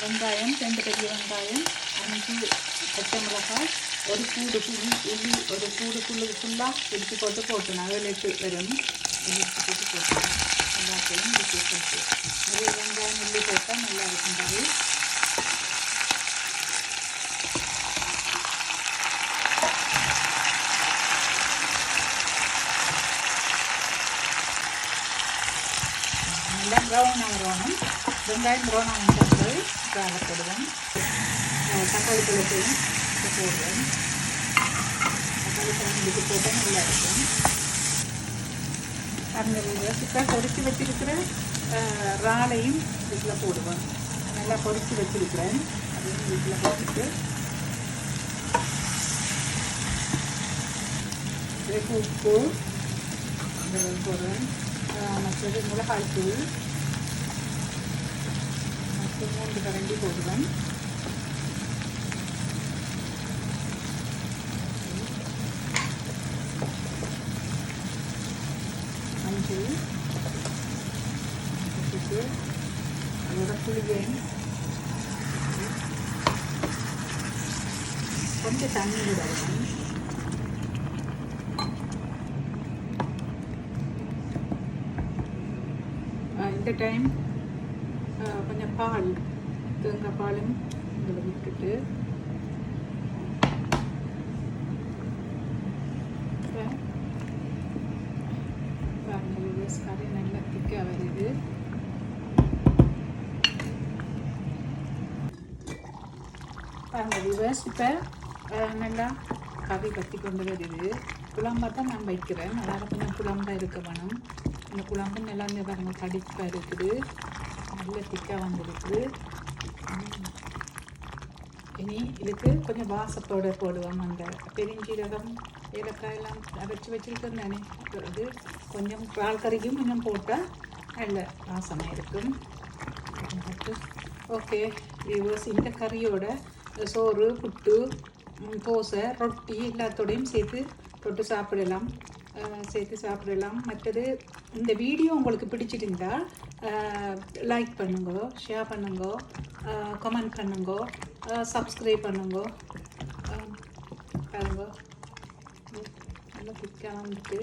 வெங்காயம் ரெண்டு பெரிய வெங்காயம் அஞ்சு பச்சை மிளகாய் ஒரு கூடு புளி உள்ளி ஒரு கூடு புல்லு ஃபுல்லாக இடித்து போட்டு போட்டணும் அதில் எட்டு வரும் இடித்து போட்டு போட்டணும் எல்லாத்தையும் இடித்து போட்டு நிறைய வெங்காயம் உள்ளி போட்டால் நல்லா இருக்கும் கறி நல்லா ப்ரௌன் ஆகிறோணும் வெங்காயம் ப்ரௌன் ஆகிட்டு வேலை போடுவோம் தக்காளி பழத்தையும் இது போடுவேன் தக்காளி பழம் இதுக்கு போட்டால் நல்லா இருக்கும். அந்த ரெசிப்பாக பொரித்து வச்சிருக்கிற ராலையும் இதில் போடுவேன். நல்லா பொரித்து வச்சிருக்கிறேன். அதையும் வீட்டில் போட்டுட்டு. உப்பு இதில் போடுவேன். மற்றது மிளகாய் தூள் dengan dibarengi കൊടുക്കാം അഞ്ച്. ഇട്ടിട്ട് അതോടെ പുളികയും കുറച്ച് തണ്ണി ഇടണം ഇൻ ദ ടൈം கொஞ்சம் பால் தேங்காய் பாலும் இதில் விட்டுட்டு. பாருங்க கறி நல்லா திக்காக வருது. பாருங்க வியூவர்ஸ் இப்போ நல்லா கறி கத்தி கொண்டு வருது. குழம்பா தான் நான் வைக்கிறேன். நல்லா கொஞ்சம் குழம்பா இருக்க வேணும். இந்த குழம்பு நல்லா இந்த பாருங்கள் தடிப்பாக இருக்குது. நல்ல திக்காக வந்துருக்கு. இனி இதுக்கு கொஞ்சம் வாசத்தோடு போடுவோம் அந்த பெருஞ்சீரகம் ஏலக்காய் எல்லாம் அரைச்சி வச்சுருக்கேன் தானே அது கொஞ்சம் பால் கறிக்கும் கொஞ்சம் போட்டால் நல்ல வாசமாக இருக்கும். ஓகே வியூவர்ஸ் இந்த கறியோட சோறு புட்டு தோசை ரொட்டி எல்லாத்தோடையும் சேர்த்து தொட்டு சாப்பிடலாம். சேர்த்து சாப்பிடலாம். மற்றது இந்த வீடியோ உங்களுக்கு பிடிச்சிருந்தா லைக் பண்ணுங்க ஷேர் பண்ணுங்க கமெண்ட் பண்ணுங்க சப்ஸ்கிரைப் பண்ணுங்க. பாருங்க. நல்லா குயிக்காக வந்துட்டு.